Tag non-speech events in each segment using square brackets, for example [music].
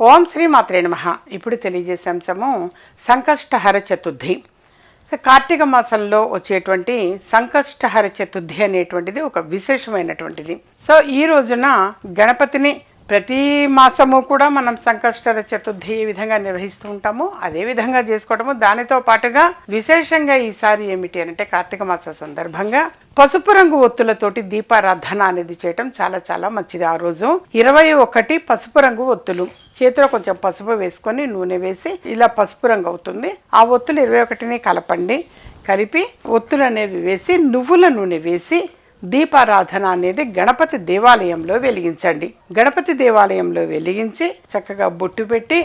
ఓం శ్రీ మాత్రే నమ. ఇప్పుడు తెలియజేసే అంశము సంకష్టహర చతుర్థి. కార్తీక మాసంలో వచ్చేటువంటి సంకష్టహర చతుర్థి అనేటువంటిది ఒక విశేషమైనటువంటిది. సో ఈ రోజున గణపతిని ప్రతి మాసము కూడా మనం సంకష్టర చతుర్థి ఈ విధంగా నిర్వహిస్తూ ఉంటాము. అదే విధంగా చేసుకోవడము దానితో పాటుగా విశేషంగా ఈసారి ఏమిటి అంటే కార్తీక మాస సందర్భంగా పసుపు రంగు ఒత్తులతోటి దీపారాధన అనేది చేయటం చాలా చాలా మంచిది. ఆ రోజు ఇరవై ఒకటి పసుపు రంగు ఒత్తులు. చేతిలో కొంచెం పసుపు వేసుకొని నూనె వేసి ఇలా పసుపు రంగు అవుతుంది. ఆ ఒత్తులు ఇరవై ఒకటిని కలపండి. కలిపి ఒత్తులు అనేవి వేసి నువ్వుల నూనె వేసి దీపారాధన అనేది గణపతి దేవాలయంలో వెలిగించండి. గణపతి దేవాలయంలో వెలిగించి చక్కగా బొట్టు పెట్టి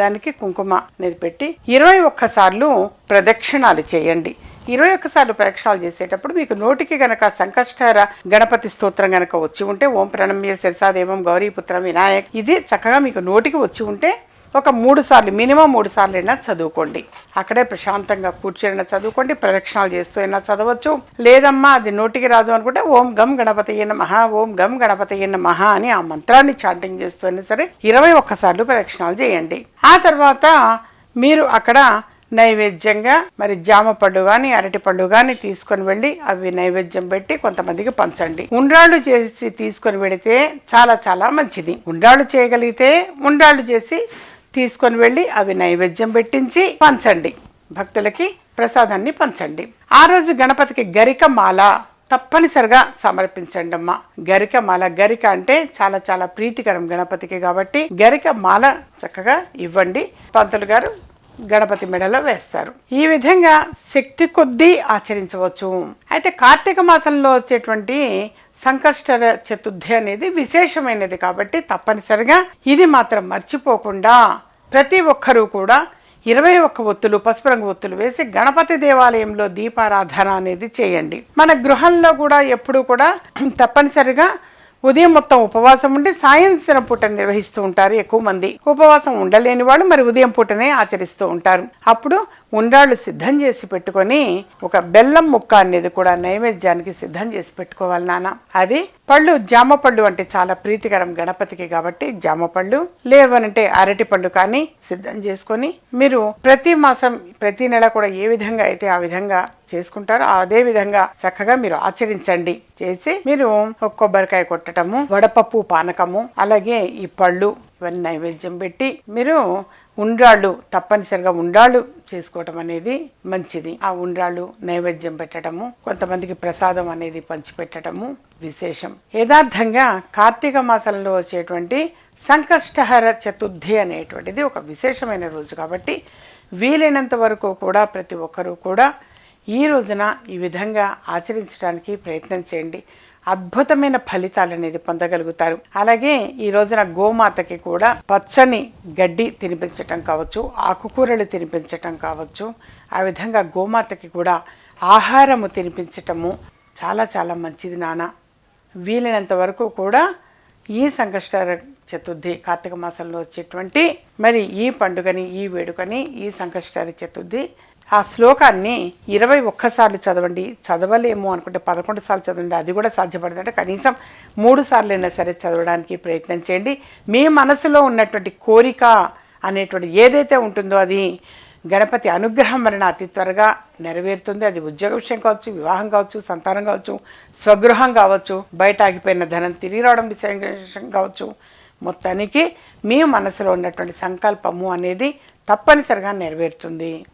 దానికి కుంకుమ అనేది పెట్టి ఇరవై ఒక్కసార్లు ప్రదక్షిణాలు చేయండి. ఇరవై ఒక్కసార్లు ప్రదక్షిణాలు చేసేటప్పుడు మీకు నోటికి గనక సంకష్టర గణపతి స్తోత్రం గనక వచ్చి ఉంటే ఓం ప్రణమ్య శిరసాదేవం గౌరీపుత్రం వినాయక్ ఇది చక్కగా మీకు నోటికి వచ్చి ఉంటే ఒక మూడు సార్లు మినిమం మూడు సార్లు అయినా చదువుకోండి. అక్కడే ప్రశాంతంగా కూర్చొని చదువుకోండి ప్రదక్షిణాలు చేస్తూ అయినా చదవచ్చు. లేదమ్మా అది నోటికి రాదు అనుకుంటే ఓం గం గణపతి మహా ఓం గం గణపతి మహా అని ఆ మంత్రాన్ని చాంటింగ్ చేస్తూ అయినా సరే ఇరవై ఒక్కసార్లు ప్రదక్షిణాలు చేయండి. ఆ తర్వాత మీరు అక్కడ నైవేద్యంగా మరి జామ పళ్ళు కానీ అరటి పళ్ళు కానీ తీసుకొని వెళ్ళి అవి నైవేద్యం పెట్టి కొంతమందికి పంచండి. ఉండ్రాళ్ళు చేసి తీసుకొని పెడితే చాలా చాలా మంచిది. ఉండ్రాళ్ళు చేయగలిగితే ఉండ్రాళ్ళు చేసి తీసుకొని వెళ్ళి అవి నైవేద్యం పెట్టించి పంచండి. భక్తులకి ప్రసాదాన్ని పంచండి. ఆ రోజు గణపతికి గరికమాల తప్పనిసరిగా సమర్పించండి అమ్మ. గరికమాల గరిక అంటే చాలా చాలా ప్రీతికరం గణపతికి కాబట్టి గరికమాల చక్కగా ఇవ్వండి. పంతులు గారు గణపతి మెడలో వేస్తారు. ఈ విధంగా శక్తి కొద్దీ ఆచరించవచ్చు. అయితే కార్తీక మాసంలో వచ్చేటువంటి సంకష్ట చతుర్థి అనేది విశేషమైనది కాబట్టి తప్పనిసరిగా ఇది మాత్రం మర్చిపోకుండా ప్రతి ఒక్కరూ కూడా ఇరవై ఒక్క ఒత్తులు పసుపు రంగు ఒత్తులు వేసి గణపతి దేవాలయంలో దీపారాధన అనేది చేయండి. మన గృహంలో కూడా ఎప్పుడు కూడా [clears throat] తప్పనిసరిగా ఉదయం మొత్తం ఉపవాసం ఉండి సాయంత్రం పూట నిర్వహిస్తూ ఉంటారు ఎక్కువ మంది. ఉపవాసం ఉండలేని వాళ్ళు మరి ఉదయం పూటనే ఆచరిస్తూ ఉంటారు. అప్పుడు ఉండ్రాళ్ళు సిద్ధం చేసి పెట్టుకొని ఒక బెల్లం ముక్క అనేది కూడా నైవేద్యానికి సిద్ధం చేసి పెట్టుకోవాలి నాన్న. అది పళ్ళు జామ పళ్ళు అంటే చాలా ప్రీతికరం గణపతికి కాబట్టి జామ పళ్ళు లేవనంటే అరటి పళ్ళు కానీ సిద్ధం చేసుకొని మీరు ప్రతి మాసం ప్రతి నెల కూడా ఏ విధంగా అయితే ఆ విధంగా చేసుకుంటారో అదే విధంగా చక్కగా మీరు ఆచరించండి. చేసి మీరు కొబ్బరికాయ కొట్టటము వడపప్పు పానకము అలాగే ఈ పళ్ళు ఇవన్నీ నైవేద్యం పెట్టి మీరు ఉండ్రాళ్ళు తప్పనిసరిగా ఉండ్రాళ్ళు చేసుకోవటం అనేది మంచిది. ఆ ఉండ్రాళ్ళు నైవేద్యం పెట్టడము కొంతమందికి ప్రసాదం అనేది పంచిపెట్టడము విశేషం. యథార్థంగా కార్తీక మాసంలో వచ్చేటువంటి సంకష్టహర చతుర్థి అనేటువంటిది ఒక విశేషమైన రోజు కాబట్టి వీలైనంత వరకు కూడా ప్రతి ఒక్కరూ కూడా ఈ రోజున ఈ విధంగా ఆచరించడానికి ప్రయత్నం చేయండి. అద్భుతమైన ఫలితాలు అనేది పొందగలుగుతారు. అలాగే ఈ రోజున గోమాతకి కూడా పచ్చని గడ్డి తినిపించటం కావచ్చు ఆకుకూరలు తినిపించటం కావచ్చు ఆ విధంగా గోమాతకి కూడా ఆహారము తినిపించటము చాలా చాలా మంచిది నాన్న. వీలైనంత వరకు కూడా ఈ సంకష్ట చతుర్థి కార్తీక మాసంలో వచ్చేటువంటి మరి ఈ పండుగని ఈ వేడుకని ఈ సంకష్టార చతుర్థి ఆ శ్లోకాన్ని ఇరవై ఒక్కసార్లు చదవండి. చదవలేము అనుకుంటే పదకొండు సార్లు చదవండి. అది కూడా సాధ్యపడదు అంటే కనీసం మూడు సార్లు అయినా సరే చదవడానికి ప్రయత్నం చేయండి. మీ మనసులో ఉన్నటువంటి కోరిక అనేటువంటి ఏదైతే ఉంటుందో అది గణపతి అనుగ్రహం వలన అతి త్వరగా నెరవేరుతుంది. అది ఉద్యోగ విషయం కావచ్చు వివాహం కావచ్చు సంతానం కావచ్చు స్వగృహం కావచ్చు బయట ఆగిపోయిన ధనం తిరిగి రావడం విషయం కావచ్చు. మొత్తానికి మీ మనసులో ఉన్నటువంటి సంకల్పము అనేది తప్పనిసరిగా నెరవేరుతుంది.